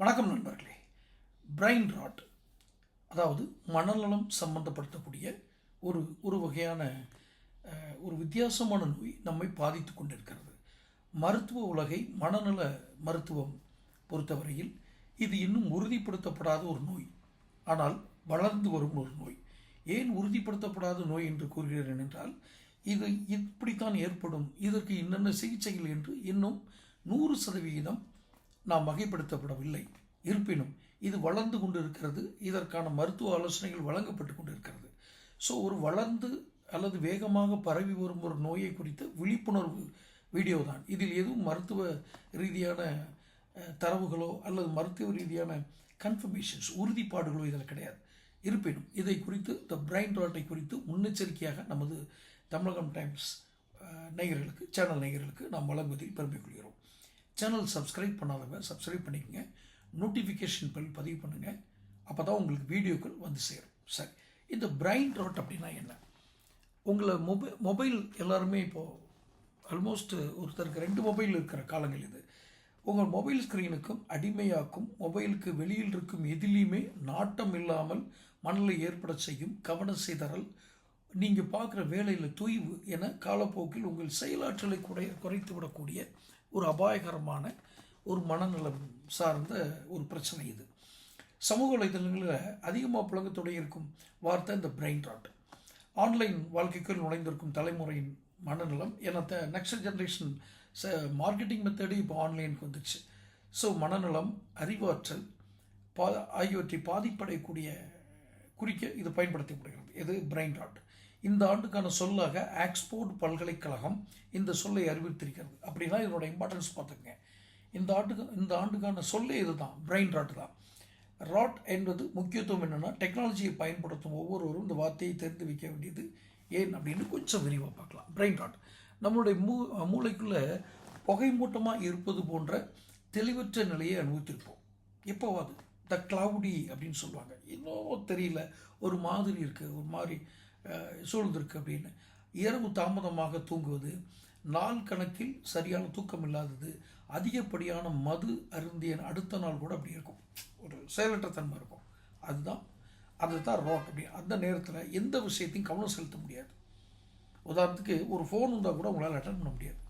வணக்கம் நண்பர்களே. Brain rod அதாவது மனநலம் சம்பந்தப்படுத்தக்கூடிய ஒரு ஒரு வகையான ஒரு வித்தியாசமான நோய் நம்மை பாதித்து கொண்டிருக்கிறது. மருத்துவ உலகை மனநல மருத்துவம் பொறுத்தவரையில் இது இன்னும் உறுதிப்படுத்தப்படாத ஒரு நோய். ஆனால் வளர்ந்து வரும் ஒரு நோய். ஏன் உறுதிப்படுத்தப்படாத நோய் என்று கூறுகிறேன் என்றால் இது இப்படித்தான் ஏற்படும். இதற்கு என்னென்ன சிகிச்சைகள் என்று இன்னும் நூறு சதவிகிதம் நாம் வகைப்படுத்தப்படவில்லை. இருப்பினும் இது வளர்ந்து கொண்டிருக்கிறது. இதற்கான மருத்துவ ஆலோசனைகள் வழங்கப்பட்டு கொண்டிருக்கிறது. ஸோ ஒரு வளர்ந்து அல்லது வேகமாக பரவி வரும் ஒரு நோயை குறித்த விழிப்புணர்வு வீடியோ தான். இதில் எதுவும் மருத்துவ ரீதியான தரவுகளோ அல்லது மருத்துவ ரீதியான கன்ஃபர்மேஷன்ஸ் உறுதிப்பாடுகளோ இதில் கிடையாது. இருப்பினும் இதை குறித்து த பிரைன் ராட்டை குறித்து முன்னெச்சரிக்கையாக நமது தமிழகம் டைம்ஸ் நேயர்களுக்கு சேனல் நேயர்களுக்கு நாம் வழங்குவதில் பெருமை கொள்கிறோம். சேனல் சப்ஸ்கிரைப் பண்ணாதவங்க சப்ஸ்கிரைப் பண்ணிக்கங்க. நோட்டிஃபிகேஷன் பில் பதிவு பண்ணுங்கள் அப்போ தான் உங்களுக்கு வீடியோக்கள் வந்து சேரும். சரி. இந்த பிரைன் ராட் அப்படின்னா என்ன? உங்களை மொபைல் மொபைல் எல்லாருமே இப்போது ஆல்மோஸ்ட் ஒருத்தருக்கு ரெண்டு மொபைல் இருக்கிற காலங்கள் இது. உங்கள் மொபைல் ஸ்க்ரீனுக்கும் அடிமையாக்கும் மொபைலுக்கு வெளியில் இருக்கும் எதிலையுமே நாட்டம் இல்லாமல் மனநிலை ஏற்பட செய்யும் கவன சிதறல் நீங்கள் பார்க்குற வேலையில் தொய்வு என காலப்போக்கில் உங்கள் செயலாற்றலை குறை குறைத்து விடக்கூடிய ஒரு அபாயகரமான ஒரு மனநலம் சார்ந்த ஒரு பிரச்சனை இது. சமூக வலைதளங்களில் அதிகமாக புழங்கத்தொடங்கி இருக்கும் வார்த்தை இந்த பிரெயின் ராட் ஆன்லைன் வாழ்க்கைக்குள் நுழைந்திருக்கும் தலைமுறையின் மனநலம். ஏன்னா நெக்ஸ்ட் ஜென்ரேஷன் ச மார்க்கெட்டிங் மெத்தடு இப்போ ஆன்லைனுக்கு வந்துச்சு. ஸோ மனநலம் அறிவாற்றல் பா ஆகியவற்றை பாதிப்படையக்கூடிய குறிக்க இது பயன்படுத்தப்படுகிறது இது பிரெயின் ராட் இந்த ஆண்டுக்கான சொல்லாக ஆக்ஸ்போர்ட் பல்கலைக்கழகம் இந்த சொல்லை அறிவித்திருக்கிறது அப்படின்னா இதனோட இம்பார்ட்டன்ஸ் பார்த்துக்கங்க. இந்த ஆண்டுக்கு இந்த ஆண்டுக்கான சொல்லே இதுதான் பிரெயின் ராட் தான். ராட் என்பது முக்கியத்துவம் என்னென்னா டெக்னாலஜியை பயன்படுத்தும் ஒவ்வொருவரும் இந்த வார்த்தையை தெரிந்து வைக்க வேண்டியது ஏன் அப்படின்னு கொஞ்சம் விரிவாக பார்க்கலாம். பிரெயின் ராட் நம்மளுடைய மூ மூளைக்குள்ளே புகை மூட்டமாக இருப்பது போன்ற தெளிவற்ற நிலையை அனுபவித்திருப்போம். எப்போவாது? த கிளவுடி அப்படின்னு சொல்லுவாங்க. இன்னும் தெரியல. ஒரு மாதிரி இருக்குது ஒரு மாதிரி சூழ்ந்திருக்கு அப்படின்னு. இரவு தாமதமாக தூங்குவது நாள் கணக்கில் சரியான தூக்கம் இல்லாதது அதிகப்படியான மது அருந்திய அடுத்த நாள் கூட அப்படி இருக்கும். ஒரு செயலற்ற தன்மை இருக்கும். அதுதான் அதுதான் ராட் அப்படி. அந்த நேரத்தில் எந்த விஷயத்தையும் கவனம் செலுத்த முடியாது. உதாரணத்துக்கு ஒரு ஃபோன் இருந்தால் கூட உங்களால் அட்டன் பண்ண முடியாது.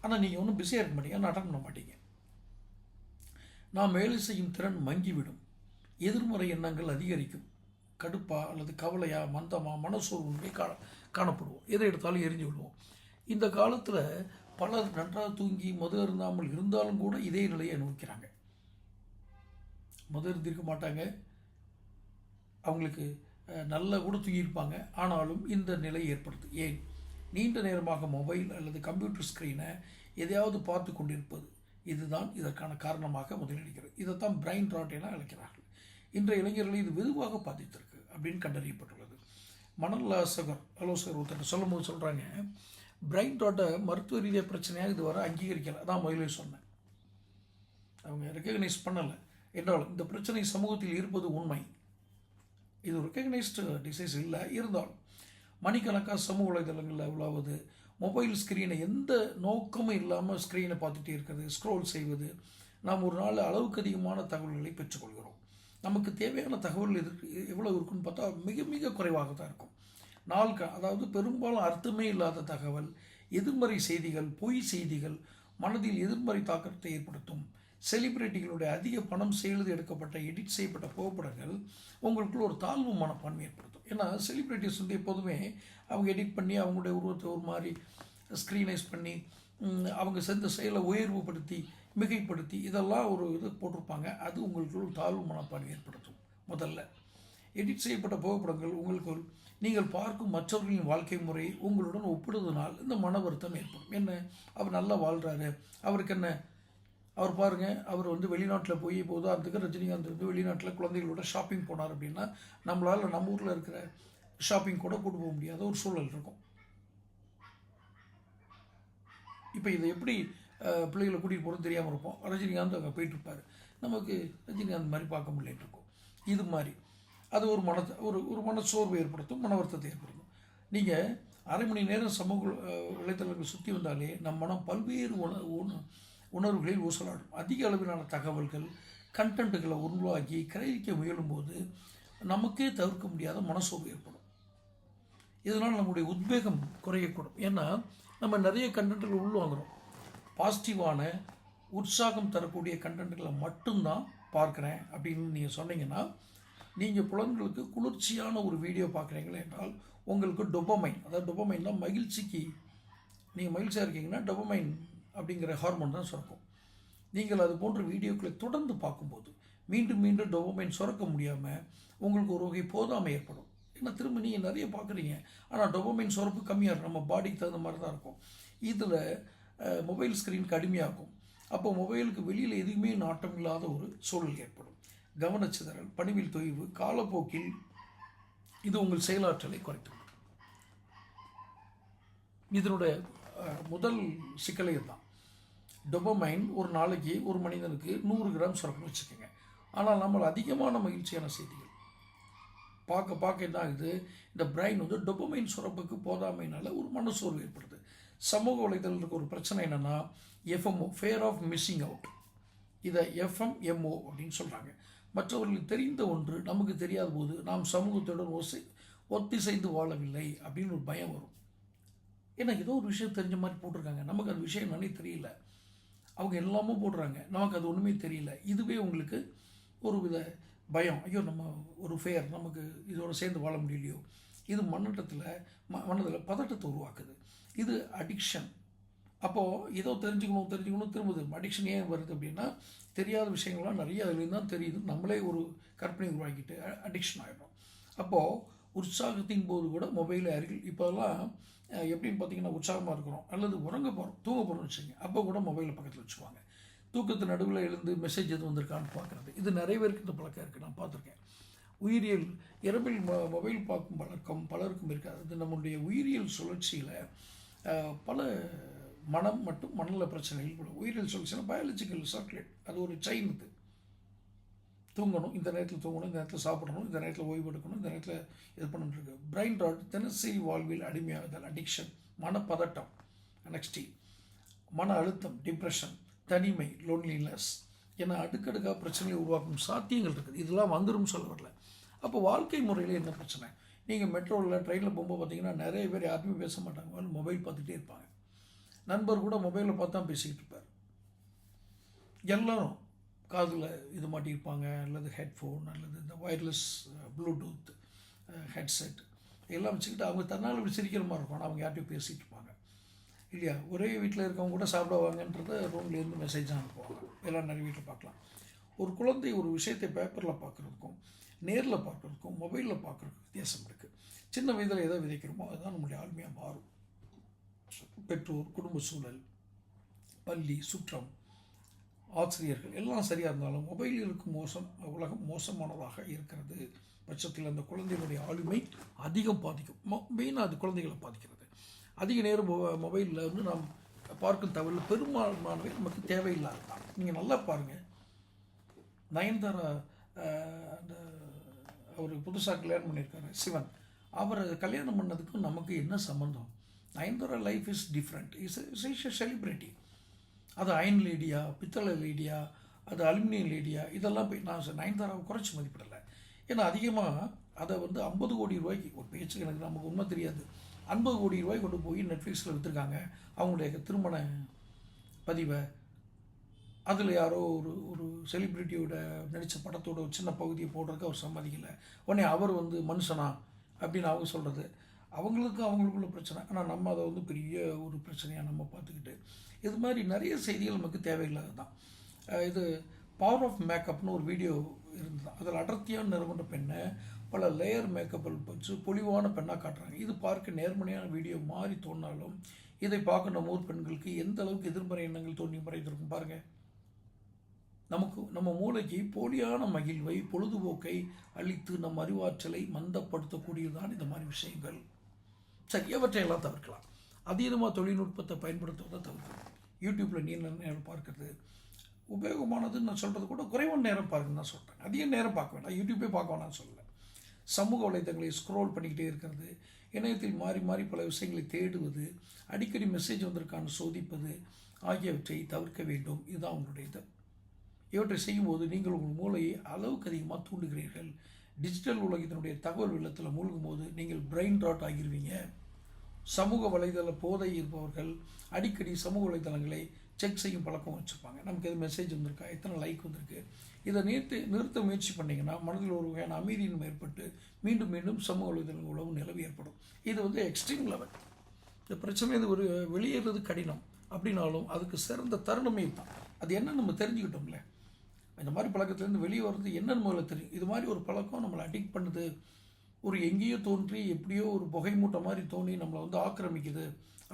ஆனால் நீங்கள் ஒன்றும் பிஸியாக இருக்க மாட்டீங்க. ஆனால் அட்டன் பண்ண மாட்டீங்க. நாம் வேலை செய்யும் திறன் மங்கிவிடும். எதிர்மறை எண்ணங்கள் அதிகரிக்கும். கடுப்பா அல்லது கவலையா மந்தமா மனசோர்வுமே காண காணப்படுவோம். எதை எடுத்தாலும் எரிஞ்சு விடுவோம். இந்த காலத்தில் பலர் நன்றாக தூங்கி மது அருந்தாமல் இருந்தாலும் கூட இதே நிலையை அனுபவிக்கிறாங்க மது இருந்திருக்க மாட்டாங்க. அவங்களுக்கு நல்ல கூட தூங்கியிருப்பாங்க. ஆனாலும் இந்த நிலை ஏற்படுது. ஏன்? நீண்ட நேரமாக மொபைல் அல்லது கம்ப்யூட்டர் ஸ்க்ரீனை எதையாவது பார்த்து கொண்டிருப்பது. இதுதான் இதற்கான காரணமாக முதலளிக்கிறது இதைத்தான் பிரைன் ராட் என அழைக்கிறார்கள். இன்றைய இளைஞர்களை இது வெகுவாக பாதித்திருக்கு. அப்படின்னு கண்டறியப்பட்டுள்ளது. மணல் ஆலோசகர் ஆலோசகர் ஒருத்தர் சொல்லும்போது சொல்கிறாங்க பிரைன் ராட்டை மருத்துவ ரீதியாக பிரச்சனையாக இதுவரை அங்கீகரிக்கலை. அதான் முதலே சொன்னேன். அவங்க ரெக்கக்னைஸ் பண்ணலை. என்றாலும் இந்த பிரச்சனை சமூகத்தில் இருப்பது உண்மை. இது ரெக்கக்னைஸ்டு டிசைஸ் இல்லை. இருந்தாலும் மணிக்கணக்காக சமூக வலைதளங்களில் உலாவது மொபைல் ஸ்க்ரீனை எந்த நோக்கமும் இல்லாமல் ஸ்க்ரீனை பார்த்துட்டே இருக்கிறது ஸ்க்ரோல் செய்வது நாம் ஒரு நாள் அளவுக்கு அதிகமான தகவல்களை பெற்றுக்கொள்கிறோம். நமக்கு தேவையான தகவல் இருக்கு எவ்வளோ இருக்குன்னு பார்த்தா மிக மிக குறைவாக தான் இருக்கும். நாள் அதாவது பெரும்பாலும் அர்த்தமே இல்லாத தகவல் எதிர்மறை செய்திகள் பொய் செய்திகள் மனதில் எதிர்மறை தாக்கத்தை ஏற்படுத்தும். செலிபிரிட்டிகளுடைய அதிக பணம் செய்து எடுக்கப்பட்ட எடிட் செய்யப்பட்ட புகைப்படங்கள் உங்களுக்குள்ள ஒரு தாழ்வு மனப்பான்மை ஏற்படுத்தும். ஏன்னா செலிபிரிட்டிஸ் வந்து எப்போதுமே அவங்க எடிட் பண்ணி அவங்களுடைய உருவத்தை ஒரு மாதிரி ஸ்க்ரீனைஸ் பண்ணி அவங்க செஞ்ச செயலை உயர்வுபடுத்தி மிகைப்படுத்தி இதெல்லாம் ஒரு இது போட்டிருப்பாங்க. அது உங்களுக்கு தாழ்வு மனப்பான்மை ஏற்படுத்தும். முதல்ல எடிட் செய்யப்பட்ட புகைப்படங்கள் உங்களுக்குள் நீங்கள் பார்க்கும் மற்றவர்களின் வாழ்க்கை முறை உங்களுடன் ஒப்பிடுவதனால் இந்த மன வருத்தம் ஏற்படும். என்ன? அவர் நல்லா வாழ்கிறாரு அவருக்கு என்ன? அவர் பாருங்கள் அவர் வந்து வெளிநாட்டில் போய் இப்போ உதாரணத்துக்கு ரஜினிகாந்த் வந்து வெளிநாட்டில் குழந்தைகளோட ஷாப்பிங் போனார் அப்படின்னா நம்மளால் நம்ம ஊரில் இருக்கிற ஷாப்பிங் கூட கூட்டு போக முடியாத ஒரு சூழல் இருக்கும். இப்போ இதை எப்படி பிள்ளைகளை கூட்டிகிட்டு போகிறது தெரியாமல் இருப்போம். ரஜினிகாந்த் அங்கே போயிட்டு இருப்பார். நமக்கு ரஜினிகாந்த் மாதிரி பார்க்க முடியலன்ட்டு இருக்கும் இது மாதிரி. அது ஒரு மன ஒரு ஒரு மனச்சோர்வு ஏற்படுத்தும் மன வருத்தத்தை ஏற்படுத்தும். நீங்கள் அரை மணி நேரம் சமூக வலைத்தளங்கள் சுற்றி வந்தாலே நம் மனம் பல்வேறு உண உண உணர்வுகளில் ஊசலாடும். அதிக அளவிலான தகவல்கள் கண்டென்ட்டுகளை உருவாக்கி கிரகிக்க முயலும்போது நமக்கே தவிர்க்க முடியாத மனசோர்வு ஏற்படும். இதனால் நம்முடைய உத்வேகம் குறையக்கூடும். ஏன்னா நம்ம நிறைய கண்டென்ட்டுகள் உள்வாங்குறோம். பாசிட்டிவான உற்சாகம் தரக்கூடிய கண்டென்ட்களை மட்டும்தான் பார்க்குறேன் அப்படின்னு நீங்கள் சொன்னீங்கன்னா நீங்கள் புலன்களுக்கு குளிர்ச்சியான ஒரு வீடியோ பார்க்குறீங்களே என்றால் உங்களுக்கு டொபமைன் அதாவது டொபமைன்னா மகிழ்ச்சிக்கு நீங்கள் மகிழ்ச்சியாக இருக்கீங்கன்னா டொபமைன் அப்படிங்கிற ஹார்மோன் தான் சுரக்கும். நீங்கள் அது போன்ற வீடியோக்களை தொடர்ந்து பார்க்கும்போது மீண்டும் மீண்டும் டொபமைன் சுரக்க முடியாமல் உங்களுக்கு ஒரு வகை போதாமை ஏற்படும். ஏன்னா திரும்ப நீங்கள் நிறைய பார்க்குறீங்க. ஆனால் டொபமைன் சுரப்பு கம்மியாக இருக்கும். நம்ம பாடிக்கு தகுந்த மாதிரி தான் இருக்கும். இதில் மொபைல் ஸ்க்ரீன் கடுமையாகும். அப்போ மொபைலுக்கு வெளியில் எதுவுமே நாட்டம் இல்லாத ஒரு சூழல் ஏற்படும். கவனச்சிதறல் பணிவில் தொய்வு காலப்போக்கில் இது உங்கள் செயலாற்றலை குறைத்துவிடும். இதனுடைய முதல் சிக்கலே தான் டொபமைன் ஒரு நாளைக்கு ஒரு மனிதனுக்கு நூறு கிராம் சுரக்கணும் வச்சுக்கோங்க. ஆனால் நம்ம அதிகமான மகிழ்ச்சியான செய்திகள். பார்க்க பார்க்க என்ன ஆகுது? இந்த பிரைன் வந்து டொபமைன் சுரப்புக்கு போதாமைனால ஒரு மனசோர்வு ஏற்படுது. சமூக வலைதளத்துக்கு ஒரு பிரச்சனை என்னென்னா FMO fear of missing out இதை எஃப்எம்எம்ஓ அப்படின்னு சொல்கிறாங்க மற்றவர்களுக்கு தெரிந்த ஒன்று நமக்கு தெரியாத போது நாம் சமூகத்துடன் ஒசை ஒத்திசைந்து வாழவில்லை அப்படின்னு ஒரு பயம் வரும். ஏன்னா ஏதோ ஒரு விஷயம் தெரிஞ்ச மாதிரி போட்டிருக்காங்க. நமக்கு அந்த விஷயம் என்னன்னே தெரியல. அவங்க எல்லாமும் போடுறாங்க. நமக்கு அது ஒன்றுமே தெரியல. இதுவே உங்களுக்கு ஒரு வித பயம். ஐயோ நம்ம ஒரு ஃபேர் நமக்கு இதோட சேர்ந்து வாழ முடியலையோ. இது மன்னட்டத்தில் ம மனதில் பதட்டத்தை உருவாக்குது. இது அடிக்ஷன் அப்போது ஏதோ தெரிஞ்சுக்கணும் தெரிஞ்சுக்கணும் திரும்ப திரும்ப. அடிக்ஷன் ஏன் வருது அப்படின்னா தெரியாத விஷயங்கள்லாம் நிறைய அதுலேருந்து தான் தெரியுது. நம்மளே ஒரு கற்பனை உருவாக்கிட்டு அடிக்ஷன் ஆகிடும் அப்போது உற்சாகத்தின் போது கூட மொபைல் அருகில் இப்போல்லாம் எப்படின்னு பார்த்தீங்கன்னா உற்சாகமாக இருக்கிறோம். அல்லது உறங்க போகிறோம் தூங்க போகிறோம்னு வச்சுங்க அப்போ கூட மொபைலை பக்கத்தில் வச்சுக்குவாங்க. தூக்கத்து நடுவில் எழுந்து மெசேஜ் எதுவும் வந்திருக்கான்னு பார்க்குறது. இது நிறைய பேருக்கு இந்த பழக்கம் இருக்குது நான் பார்த்துருக்கேன். உயிரியல் இரவில் மொ மொபைல் பார்க்கும் பழக்கம் பலருக்கும் இருக்காது. இது நம்மளுடைய உயிரியல் சுழற்சியில் பல மனம் மற்றும் மனநல பிரச்சனைகள் கூட. உயிரியல் சுழற்சியில் பயாலஜிக்கல் சர்க்குலேட் அது ஒரு செயின் இது. தூங்கணும் இந்த நேரத்தில் தூங்கணும் இந்த நேரத்தில் சாப்பிடணும் இந்த நேரத்தில் ஓய்வு எடுக்கணும் இந்த நேரத்தில் இது பண்ணிட்டுருக்கு பிரெயின் ராட் தினசரி வாழ்வில் அடிமையாகுதல் அடிக்ஷன் மனப்பதட்டம் நெக்ஸ்டி மன அழுத்தம் டிப்ரெஷன் தனிமை லோன்லினஸ் என அடுக்கடுக்காக பிரச்சனையை உருவாக்கும் சாத்தியங்கள் இருக்குது. இதெல்லாம் வந்துடும் சொல்ல வரல. அப்போ வாழ்க்கை முறையில் என்ன பிரச்சனை? நீங்கள் மெட்ரோவில் ட்ரெயினில் போகும்போது பார்த்தீங்கன்னா நிறைய பேர் யாருமே பேச மாட்டாங்க. மொபைல் பார்த்துட்டே இருப்பாங்க. நண்பர் கூட மொபைலில் பார்த்து தான் பேசிக்கிட்டு இருப்பார். எல்லோரும் காதில் இது மாட்டியிருப்பாங்க அல்லது ஹெட்ஃபோன் அல்லது இந்த ஒயர்லெஸ் ப்ளூடூத் ஹெட்செட் எல்லாம் வச்சுக்கிட்டு அவங்க தன்னால் இப்படி சிரிக்கிற மாதிரி இருக்கும். ஆனால் அவங்க யார்ட்டையும் பேசிகிட்டு இருப்பாங்க. இல்லையா? ஒரே வீட்டில் இருக்கவங்க கூட சாப்பிடுவாங்கன்றத ரூம்லேருந்து மெசேஜ் அனுப்புவாங்க. எல்லாம் நிறைய வீட்டில் பார்க்கலாம். ஒரு குழந்தை ஒரு விஷயத்தை பேப்பரில் பார்க்குறதுக்கும் நேரில் பார்க்குறதுக்கும் மொபைலில் பார்க்குறதுக்கும் வித்தியாசம் சின்ன வயதில் எதை விதைக்கிறோமோ அதுதான் நம்முடைய ஆளுமையாக மாறும். பெற்றோர் குடும்ப சூழல் பள்ளி சுற்றம் ஆசிரியர்கள் எல்லாம் சரியாக இருந்தாலும் மொபைல் இருக்கும் மோசம் உலகம் மோசமானதாக இருக்கிறது. பட்சத்தில் அந்த குழந்தைகளுடைய ஆளுமை அதிகம் பாதிக்கும். மெயினாக அது குழந்தைகளை பாதிக்கிறது. அதிக நேரம் மொபைலில் வந்து நாம் பார்க்கும் தகவல் பெரும்பாலானவை நமக்கு தேவையில்லாததான் நீங்கள் நல்லா பாருங்கள் நயன்தாரா அந்த அவர் புதுசாக கல்யாணம் பண்ணியிருக்காரு சிவன். அவரை கல்யாணம் பண்ணதுக்கும் நமக்கு என்ன சம்மந்தம் Nayanthara life is different is is celebrity அது அயன் லேடியா பித்தளை லேடியா அது அலுமினியம் லேடியா இதெல்லாம் போய் நான் நயன்தாராவை குறைச்சி மதிப்பிடலை. ஏன்னா அதிகமாக அதை வந்து ஐம்பது கோடி ரூபாய்க்கு ஒரு பேச்சுக்கு எனக்கு நமக்கு உண்மை தெரியாது. ஐம்பது கோடி ரூபாய் கொண்டு போய் நெட்ஃப்ளிக்ஸில் விற்றுருக்காங்க அவங்களுடைய திருமண பதிவை. அதில் யாரோ ஒரு ஒரு செலிப்ரிட்டியோட நடித்த படத்தோட ஒரு சின்ன பகுதியை போடுறதுக்கு அவர் சம்மதிக்கலை. உடனே அவர் வந்து மனுஷனா? அப்படின்னு அவங்க சொல்கிறது அவங்களுக்கு அவங்களுக்குள்ள பிரச்சனை. ஆனால் நம்ம அதை வந்து பெரிய ஒரு பிரச்சனையாக நம்ம பார்த்துக்கிட்டு இது மாதிரி நிறைய செய்திகள் நமக்கு தேவையில்லாத தான். இது பவர் ஆஃப் மேக்கப்னு ஒரு வீடியோ இருந்தது. அதில் அடர்த்தியான நிறமன்ற பெண்ணை பல லேயர் மேக்கப்பில் வச்சு பொலிவான பெண்ணாக காட்டுறாங்க. இது பார்க்க நேர்மறையான வீடியோ மாறி தோணாலும் இதை பார்க்க நம்ம ஊர் பெண்களுக்கு எந்த அளவுக்கு எதிர்மறை எண்ணங்கள் தோன்றி மறைந்திருக்கும் பாருங்கள் நமக்கு நம்ம மூளைக்கு போலியான மகிழ்வை பொழுதுபோக்கை அளித்து நம் அறிவாற்றலை மந்தப்படுத்தக்கூடியதுதான் இந்த மாதிரி விஷயங்கள். சரி எவற்றையெல்லாம் தவிர்க்கலாம். அதீதமாக தொழில்நுட்பத்தை பயன்படுத்துவதை தவிர்க்கணும் யூடியூப்பில் நீண்ட நேரம் பார்க்கறது. உபயோகமானதுன்னு நான் சொல்கிறது கூட குறைவான நேரம் பார்க்கணும்னு தான் சொல்கிறேன் அதிக நேரம் பார்க்க வேண்டாம். யூடியூப்பே பார்க்க வேணாம்னு சொல்லலை. சமூக வலைத்தளங்களை ஸ்க்ரோல் பண்ணிக்கிட்டே இருக்கிறது. இணையத்தில் மாறி மாறி பல விஷயங்களை தேடுவது அடிக்கடி மெசேஜ் வந்திருக்கான்னு சோதிப்பது ஆகியவற்றை தவிர்க்க வேண்டும். இதுதான் அவங்களுடைய இது இவற்றை செய்யும்போது நீங்கள் உங்கள் மூளையை அளவுக்கு அதிகமாக தூண்டுகிறீர்கள். டிஜிட்டல் உலகத்தினுடைய தகவல் வெள்ளத்தில் மூழ்கும் போது நீங்கள் பிரெயின் ராட் ஆகிருவீங்க. சமூக வலைதள போதை இருப்பவர்கள் அடிக்கடி சமூக வலைதளங்களை செக் செய்யும் பழக்கம் வச்சுருப்பாங்க. நமக்கு எது மெசேஜ் வந்திருக்கா? எத்தனை லைக் வந்திருக்கு? இதை நிறுத்தி நிறுத்த முயற்சி பண்ணிங்கன்னா மனதில் ஒரு வகையான அமைதியின்மை ஏற்பட்டு மீண்டும் மீண்டும் சமூக வலைதளங்கள் உழவு நிலவு ஏற்படும். இது வந்து எக்ஸ்ட்ரீம் லெவல் இந்த பிரச்சனை இது ஒரு வெளியேறது கடினம். அப்படின்னாலும் அதுக்கு சிறந்த தருணமே தான் அது என்ன நம்ம தெரிஞ்சுக்கிட்டோம்ல. இந்த மாதிரி பழக்கத்துலேருந்து வெளியே வர்றது என்னன்னு முதல்ல தெரியும். இது மாதிரி ஒரு பழக்கம் நம்மளை அடிக்ட் பண்ணுது. ஒரு எங்கேயோ தோன்றி எப்படியோ ஒரு புகை மூட்டை மாதிரி தோணி நம்மளை வந்து ஆக்கிரமிக்குது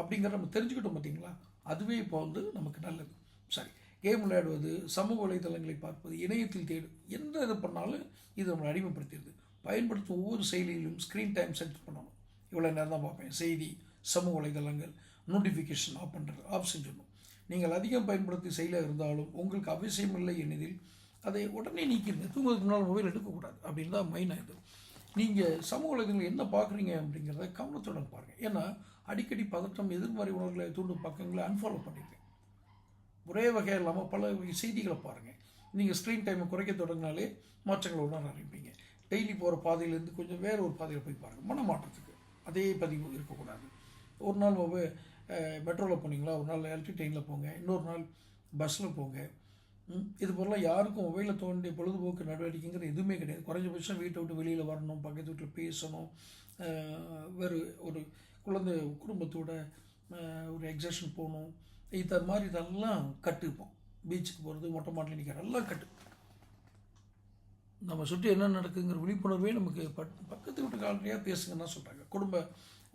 அப்படிங்கிறத நம்ம தெரிஞ்சுக்கிட்டோம் பார்த்தீங்களா? அதுவே இப்போ வந்து நமக்கு நல்லது. சரி கேம் விளையாடுவது சமூக வலைதளங்களை பார்ப்பது இணையத்தில் தேடு எந்த இது பண்ணாலும் இது நம்மளை அடிமைப்படுத்திடுது. பயன்படுத்தும் ஒவ்வொரு செயலியிலும் ஸ்க்ரீன் டைம் செட் பண்ணணும். இவ்வளோ நேரம் தான் பார்ப்பேன். செய்தி சமூக வலைதளங்கள் நோட்டிஃபிகேஷன் ஆஃப் பண்ணுறது ஆஃப் செஞ்சிடணும் நீங்கள் அதிகம் பயன்படுத்தி செயலாக இருந்தாலும் உங்களுக்கு அவசியம் இல்லை எனிதில் அதை உடனே நீக்கிடுங்க தூங்குறதுக்கு முன்னால் மொபைல் எடுக்கக்கூடாது. அப்படின்னு தான் மெயின் இது நீங்கள் சமூக உலகங்கள் என்ன பார்க்குறீங்க அப்படிங்கிறத கவனத்துடன் பாருங்கள் ஏன்னா அடிக்கடி பதட்டம் எதிர்மறை உணர்வுகளை தூண்டும் பக்கங்களை அன்ஃபாலோ பண்ணிடுங்க. ஒரே வகையாக இல்லாமல் பல செய்திகளை பாருங்கள் நீங்கள் ஸ்க்ரீன் டைமை குறைக்க தொடங்கினாலே மாற்றங்களை உணர ஆரம்பிப்பீங்க. டெய்லி போகிற பாதையிலேருந்து கொஞ்சம் வேறு ஒரு பாதையில் போய் பாருங்கள் மனமாற்றத்துக்கு. அதே பதிவு இருக்கக்கூடாது. ஒரு நாள் மொபைல் மெட்ரோவில் போனீங்களா? ஒரு நாள் எலக்ட்ரிக் ட்ரெயினில் போங்க. இன்னொரு நாள் பஸ்ஸில் போங்க. இது போலலாம் யாருக்கும் மொபைலில் தோண்டிய பொழுதுபோக்கு நடவடிக்கைங்கிறது எதுவுமே கிடையாது. குறைஞ்சபட்சம் வீட்டை விட்டு வெளியில் வரணும் பக்கத்து வீட்டில் பேசணும். வேறு ஒரு குழந்தை குடும்பத்தோட ஒரு எக்ஸர்ஷன் போகணும். இந்த மாதிரி இதெல்லாம் கட்டுப்போம். பீச்சுக்கு போகிறது மொட்டை மாட்டில் நிற்கிற எல்லாம் கட்டு நம்ம சுற்றி என்ன நடக்குதுங்கிற விழிப்புணர்வே நமக்கு பட் பக்கத்து வீட்டு பேசுங்கன்னு தான் சொல்கிறாங்க குடும்ப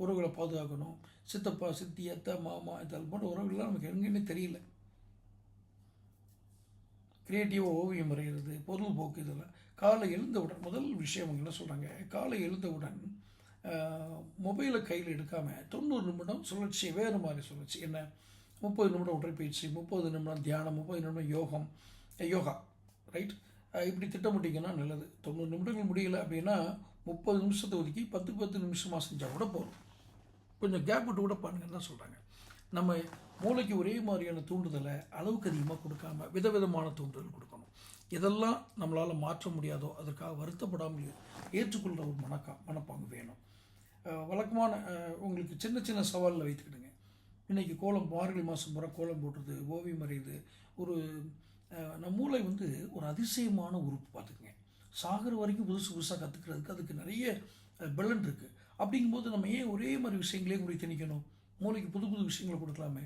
உறவுகளை பாதுகாக்கணும். சித்தப்பா சித்தி அத்தை மாமா இதெல்லாம் போன்ற உறவுகள்லாம் நமக்கு எங்கேன்னு தெரியல. கிரியேட்டிவாக ஓவியம் வரைகிறது பொருள்போக்கு இதெல்லாம். காலை எழுந்தவுடன் முதல் விஷயம் அவங்க என்ன சொல்கிறாங்க காலை எழுந்தவுடன் மொபைலை கையில் எடுக்காமல் தொண்ணூறு நிமிடம் சுழற்சி வேறு மாதிரி சுழற்சி. என்ன? முப்பது நிமிடம் உடற்பயிற்சி முப்பது நிமிடம் தியானம் முப்பது நிமிடம் யோகம் யோகா ரைட் இப்படி திட்டமிட்டிங்கன்னா நல்லது. தொண்ணூறு நிமிடங்கள் முடியல அப்படின்னா முப்பது நிமிஷத்தை ஒதுக்கி பத்து பத்து நிமிஷமாக செஞ்சால் கூட போதும். கொஞ்சம் கேப் விட்டு கூட பண்ணுங்கன்னு தான் சொல்கிறாங்க நம்ம மூளைக்கு ஒரே மாதிரியான தூண்டுதலை அளவுக்கு அதிகமாக கொடுக்காம விதவிதமான தூண்டுதல் கொடுக்கணும். இதெல்லாம் நம்மளால் மாற்ற முடியாதோ அதற்காக வருத்தப்படாமல் ஏற்றுக்கொள்கிற ஒரு மனக்கா மனப்பாங்கு வேணும். வழக்கமான உங்களுக்கு சின்ன சின்ன சவாலில் வைத்துக்கிடுங்க. இன்றைக்கி கோலம் மார்கழி மாதம் முறை கோலம் போடுறது ஓவியம் வரையுது. ஒரு நம்ம மூளை வந்து ஒரு அதிசயமான உறுப்பு பார்த்துக்குங்க. சாகிற வரைக்கும் புதுசு புதுசாக கற்றுக்கிறதுக்கு அதுக்கு நிறைய பலன் இருக்குது அப்படிங்கும்போது நம்ம ஏன் ஒரே மாதிரி விஷயங்களே கூட திணிக்கணும்? மூளைக்கு புது புது விஷயங்களை கொடுக்கலாமே.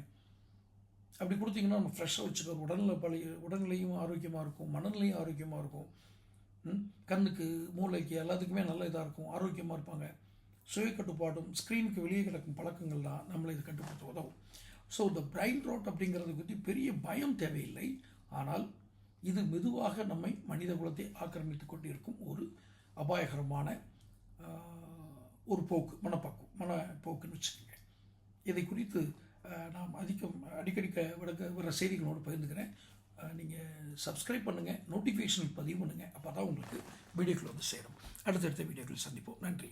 அப்படி கொடுத்தீங்கன்னா நம்ம ஃப்ரெஷ்ஷாக வச்சுக்கிறோம் உடல்நிலை பழைய உடல்நிலையும் ஆரோக்கியமாக இருக்கும் மனநிலையும் ஆரோக்கியமாக இருக்கும். கண்ணுக்கு மூளைக்கு எல்லாத்துக்குமே நல்ல இதாக இருக்கும் ஆரோக்கியமாக இருப்பாங்க. சுய கட்டுப்பாடும் ஸ்க்ரீனுக்கு வெளியே கிடக்கும் பழக்கங்கள் தான் நம்மளை இது கட்டுப்படுத்த உதவும். ஸோ இந்த பிரைன் ரோட் அப்படிங்கிறத பற்றி பெரிய பயம் தேவையில்லை. ஆனால் இது மெதுவாக நம்மை மனித குலத்தை ஆக்கிரமித்து கொண்டிருக்கும் ஒரு அபாயகரமான ஒரு போக்கு மனப்பாக்கு மனப்போக்குன்னு வச்சுக்கோங்க. இதை குறித்து நாம் அதிகம் அடிக்கடி விளக்க வர செய்திகளோடு பகிர்ந்துக்கிறேன். நீங்கள் சப்ஸ்கிரைப் பண்ணுங்கள் நோட்டிஃபிகேஷன் பதிவு பண்ணுங்கள் அப்போ தான் உங்களுக்கு வீடியோக்கள் வந்து சேரும். அடுத்தடுத்த வீடியோக்கள் சந்திப்போம். நன்றி.